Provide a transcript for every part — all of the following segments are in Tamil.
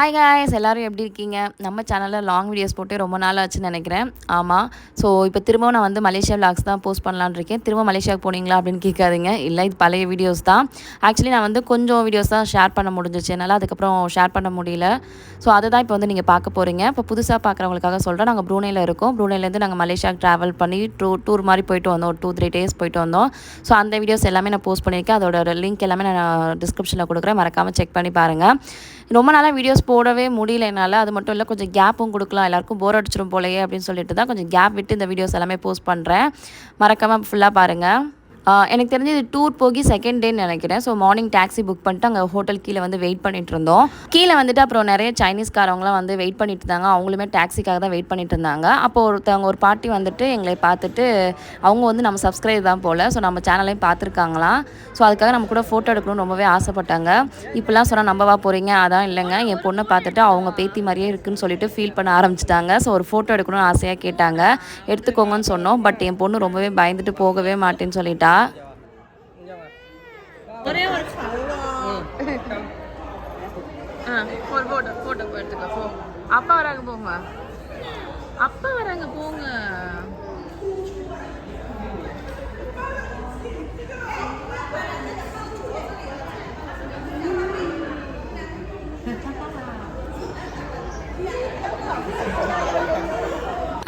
ஹாய் காய்ஸ் எல்லோரும் எப்படி இருக்கீங்க? நம்ம சேனலில் லாங் வீடியோஸ் போட்டு ரொம்ப நாள் ஆச்சுன்னு நினைக்கிறேன். ஆமாம் ஸோ இப்போ திரும்பவும் நான் வந்து மலேசியா விளாக்ஸ் தான் போஸ்ட் பண்ணலான் இருக்கேன். திரும்ப மலேசியாவுக்கு போனீங்களா அப்படின்னு கேட்காதீங்க. இல்லை இது பழைய வீடியோஸ் தான். ஆக்சுவலி நான் வந்து கொஞ்சம் வீடியோஸ் தான் ஷேர் பண்ண முடிஞ்சிச்சு. என்னால் அதுக்கப்புறம் ஷேர் பண்ண முடியல. ஸோ அதை தான் இப்போ வந்து நீங்கள் பார்க்க போகிறீங்க இப்போ புதுசாக பார்க்குறவங்களுக்காக சொல்கிறேன் நாங்கள் ப்ரூனேயில் இருக்கோம். ப்ரூனேலேருந்து நாங்கள் மலேசியாவுக்கு ட்ராவல் பண்ணி டூ டூர் மாதிரி போயிட்டு வந்தோம். ஒரு டூ த்ரீ டேஸ் போயிட்டு வந்தோம். ஸோ அந்த வீடியோஸ் எல்லாமே நான் போஸ்ட் பண்ணியிருக்கேன். அதோட லிங்க் எல்லாமே நான் டிஸ்கிரிப்ஷனில் கொடுக்குறேன். மறக்காமல் செக் பண்ணி பாருங்கள் ரொம்ப நாளாக வீடியோஸ் போடவே முடியல என்னால். அது மட்டும் இல்லை கொஞ்சம் கேப்பும் கொடுக்கலாம். எல்லாருக்கும் போர் அடிச்சிடும் போலையே அப்படின்னு சொல்லிட்டு தான் கொஞ்சம் கேப் விட்டு இந்த வீடியோஸ் எல்லாமே போஸ்ட் பண்ணுறேன் மறக்காமல் ஃபுல்லாக பாருங்கள் எனக்கு தெரிஞ்சு இது டூர் போகி செகண்ட் டேன்னு நினைக்கிறேன். ஸோ மார்னிங் டாக்ஸி புக் பண்ணிட்டு அங்கே ஹோட்டல் கீழே வந்து வெயிட் பண்ணிட்டு இருந்தோம். கீழே வந்துட்டு அப்புறம் நிறைய சைனீஸ்காரவங்களாம் வந்து வெயிட் பண்ணிட்டு இருந்தாங்க. அவங்களுமே டாக்ஸிக்காக தான் வெயிட் பண்ணிட்டு இருந்தாங்க. அப்போ ஒருத்தவங்க ஒரு பாட்டி வந்துட்டு எங்களை பார்த்துட்டு அவங்க வந்து நம்ம சப்ஸ்கிரைப் தான் போல் ஸோ நம்ம சேனலையும் பார்த்துருக்காங்களாம். ஸோ அதுக்காக நம்ம கூட ஃபோட்டோ எடுக்கணும்னு ரொம்பவே ஆசைப்பட்டாங்க. இப்போலாம் சொன்னால் நம்பவா போகிறீங்க அதான் இல்லைங்க. என் பொண்ணை பார்த்துட்டு அவங்க பேத்தி மாதிரியே இருக்குன்னு சொல்லிட்டு ஃபீல் பண்ண ஆரம்பிச்சிட்டாங்க. ஸோ ஒரு ஃபோட்டோ எடுக்கணும்னு ஆசையாக கேட்டாங்க. எடுத்துக்கோங்கன்னு சொன்னோம். பட் என் பொண்ணு ரொம்பவே பயந்துட்டு போகவே மாட்டேன்னு சொல்லிட்டா. ஒரே ஒரு ஆ ஒரு போட்டோ போட்டோ எடுத்துக்கோ அப்பா வராங்க போங்க. அப்பா வராங்க போங்க.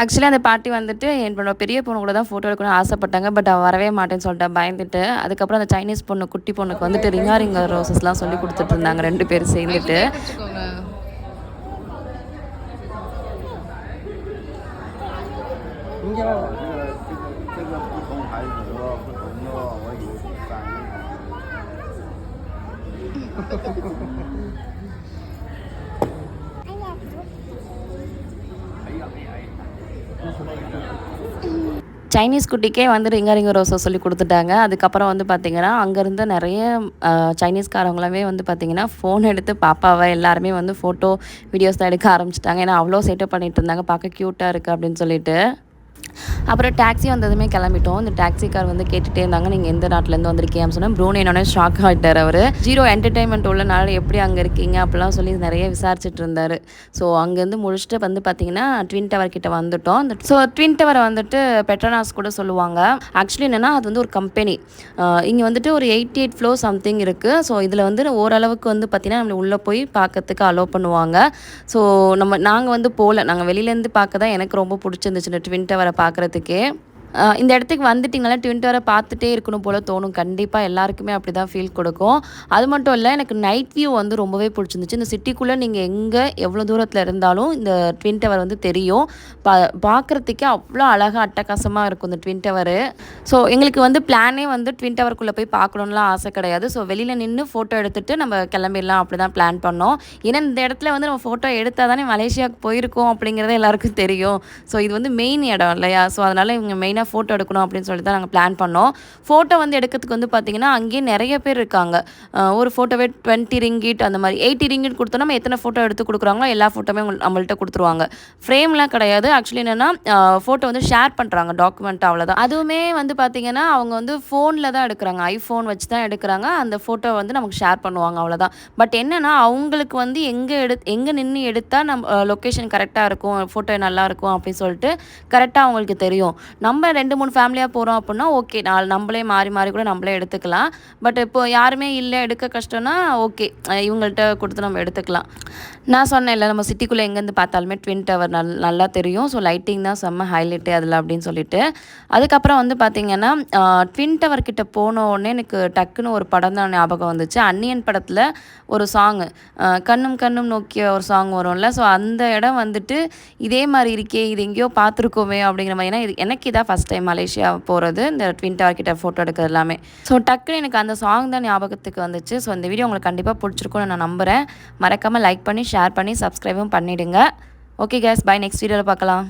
ஆக்சுவலி அந்த பாட்டி வந்துட்டு என்னோட பெரிய பொண்ணு கூட தான் ஃபோட்டோ எடுக்கணும்னு ஆசைப்பட்டாங்க. பட் அவள் வரவே மாட்டேன்னு சொல்லிட்டு பயந்துட்டு அதுக்கப்புறம் அந்த சைனீஸ் பொண்ணு குட்டி பொண்ணுக்கு வந்துட்டு ரிங்கா ரிங்கா ரோசஸ்லாம் சொல்லி கொடுத்துட்டு இருந்தாங்க. ரெண்டு பேரும் சேர்ந்துட்டு. Thank you. சைனீஸ் குட்டிக்கே வந்து ரிங்க ரிங்க ரோஸை சொல்லி கொடுத்துட்டாங்க. அதுக்கப்புறம் வந்து பார்த்திங்கன்னா அங்கேருந்து நிறைய சைனீஸ்காரவங்களாமே வந்து பார்த்திங்கன்னா ஃபோன் எடுத்து பாப்பாவை எல்லாருமே வந்து ஃபோட்டோ வீடியோஸ் தான் எடுக்க ஆரம்பிச்சிட்டாங்க. ஏன்னா அவ்வளோ செட்டப் பண்ணிட்டு இருந்தாங்க. பார்க்க க்யூட்டாக இருக்குது அப்படின்னு சொல்லிட்டு. அப்புறம் டாக்ஸி வந்ததுமே கிளம்பிட்டோம். இந்த டாக்ஸி கார் வந்து கேட்டுகிட்டே இருந்தாங்க. நீங்கள் எந்த நாட்டிலேருந்து வந்திருக்கீங்கன்னு சொன்னால் ப்ரூனேனோடனே ஷாக் ஆகிட்டார் அவர். ஜீரோ என்டர்டைன்மெண்ட் உள்ளனால எப்படி அங்கே இருக்கீங்க அப்படிலாம் சொல்லி நிறைய விசாரிச்சுட்டு இருந்தார். ஸோ அங்கேருந்து முடிச்சுட்டு வந்து பார்த்தீங்கன்னா ட்வின் டவர் கிட்ட வந்துட்டோம். அந்த ஸோ ட்வின் டவரை வந்துட்டு பெட்ரனாஸ் கூட சொல்லுவாங்க. ஆக்சுவலி என்னென்னா அது வந்து ஒரு கம்பெனி இங்கே வந்துட்டு ஒரு எயிட்டி எயிட் ஃப்ளோ சம்திங் இருக்குது ஸோ இதில் வந்து ஓரளவுக்கு வந்து பார்த்திங்கன்னா நம்மளை உள்ளே போய் பார்க்கறதுக்கு அலோவ் பண்ணுவாங்க. ஸோ நம்ம நாங்கள் வந்து போகல நாங்கள் வெளியிலேருந்து பார்க்க தான் எனக்கு ரொம்ப பிடிச்சிருந்துச்சு. இந்த ட்வின் டவரை பார்க்குறதுக்கே இந்த இடத்துக்கு வந்துட்டிங்களா? ட்வின் டவரை பார்த்துட்டே இருக்கணும் போல் தோணும். கண்டிப்பாக எல்லாருக்குமே அப்படி தான் ஃபீல் கொடுக்கும். அது மட்டும் இல்லை எனக்கு நைட் வியூ வந்து ரொம்பவே பிடிச்சிருந்துச்சு. இந்த சிட்டிக்குள்ளே நீங்கள் எங்கே எவ்வளோ தூரத்தில் இருந்தாலும் இந்த ட்வின் டவர் வந்து தெரியும். பா பார்க்குறதுக்கே அவ்வளோ அழகாக அட்டகாசமாக இருக்கும் இந்த ட்வின் டவரு ஸோ எங்களுக்கு வந்து பிளானே வந்து ட்வின் டவருக்குள்ளே போய் பார்க்கணுன்லாம் ஆசை கிடையாது. ஸோ வெளியில் நின்று ஃபோட்டோ எடுத்துகிட்டு நம்ம கிளம்பிடலாம். அப்படி தான் பிளான் பண்ணோம். ஏன்னா இந்த இடத்துல வந்து நம்ம ஃபோட்டோ எடுத்தால் தானே மலேசியாவுக்கு போயிருக்கோம் அப்படிங்கிறத எல்லாருக்கும் தெரியும். ஸோ இது வந்து மெயின் இடம் இல்லையா? ஸோ அதனால் இவங்க மெயினாக என்ன ஃபோட்டோ எடுக்கணும் அப்படின்னு சொல்லி தான் நாங்கள் பிளான் பண்ணோம். ஃபோட்டோ வந்து எடுக்கிறதுக்கு வந்து பார்த்திங்கன்னா அங்கேயே நிறைய பேர் இருக்காங்க. ஒரு ஃபோட்டோவே டுவெண்ட்டி ரிங்கிட் அந்த மாதிரி எயிட்டி ரிங்கிட் கொடுத்தோம் நம்ம எத்தனை ஃபோட்டோ எடுத்து கொடுக்குறாங்களோ எல்லா ஃபோட்டோமே நம்மள்ட்ட கொடுத்துருவாங்க. ஃப்ரேம்லாம் கிடையாது. ஆக்சுவலி என்னென்னா ஃபோட்டோ வந்து ஷேர் பண்ணுறாங்க டாக்குமெண்ட் அவ்வளோதான் அதுவுமே வந்து பார்த்திங்கன்னா அவங்க வந்து ஃபோனில் தான் எடுக்கிறாங்க. ஐஃபோன் வச்சு தான் எடுக்கிறாங்க. அந்த ஃபோட்டோ வந்து நமக்கு ஷேர் பண்ணுவாங்க அவ்வளோதான் பட் என்னென்னா அவங்களுக்கு வந்து எங்கே எடு எங்கே நின்று எடுத்தால் நம்ம லொக்கேஷன் கரெக்டாக இருக்கும் ஃபோட்டோ நல்லா இருக்கும் அப்படின்னு சொல்லிட்டு கரெக்டாக அவங்களுக்கு தெரியும். நம்ம ரெண்டு மூணு ஃபேமிலியாக போகிறோம் அப்படின்னா ஓகே நாலு நம்மளே மாறி மாறி கூட நம்மளே எடுத்துக்கலாம். பட் இப்போ யாருமே இல்லை எடுக்க கஷ்டம்னா ஓகே இவங்கள்ட்ட கொடுத்து நம்ம எடுத்துக்கலாம். நான் சொன்னேன் இல்லை நம்ம சிட்டிக்குள்ளே எங்கேருந்து பார்த்தாலுமே ட்வின் டவர் நல் நல்லா தெரியும். ஸோ லைட்டிங் தான் செம்ம ஹைலைட்டு அதில் அப்படின்னு சொல்லிட்டு. அதுக்கப்புறம் வந்து பார்த்திங்கன்னா ட்வின் டவர் கிட்ட போன உடனே எனக்கு டக்குன்னு ஒரு படம் தான் ஞாபகம் வந்துச்சு. அன்னியன் படத்தில் ஒரு சாங்கு கண்ணும் கண்ணும் நோக்கிய ஒரு சாங் வரும்ல. ஸோ அந்த இடம் வந்துட்டு இதே மாதிரி இருக்கே இது எங்கேயோ பார்த்துருக்கோமே அப்படிங்கிற மாதிரி. ஏன்னா இது எனக்கு இதான் ஃபஸ்ட் ஃபஸ்ட் டைம் மலேசியா போகிறது இந்த ட்வின் டவர் கிட்ட ஃபோட்டோ எடுக்கிறது எல்லாமே. ஸோ டக்குன்னு எனக்கு அந்த சாங் தான் ஞாபகத்துக்கு வந்துச்சு. ஸோ இந்த வீடியோ உங்களுக்கு கண்டிப்பாக பிடிச்சிருக்கும்னு நான் நம்புகிறேன் மறக்காமல் லைக் பண்ணி ஷேர் பண்ணி சப்ஸ்கிரைபும் பண்ணிவிடுங்க ஓகே கேஸ் பை நெக்ஸ்ட் வீடியோவில் பார்க்கலாம்.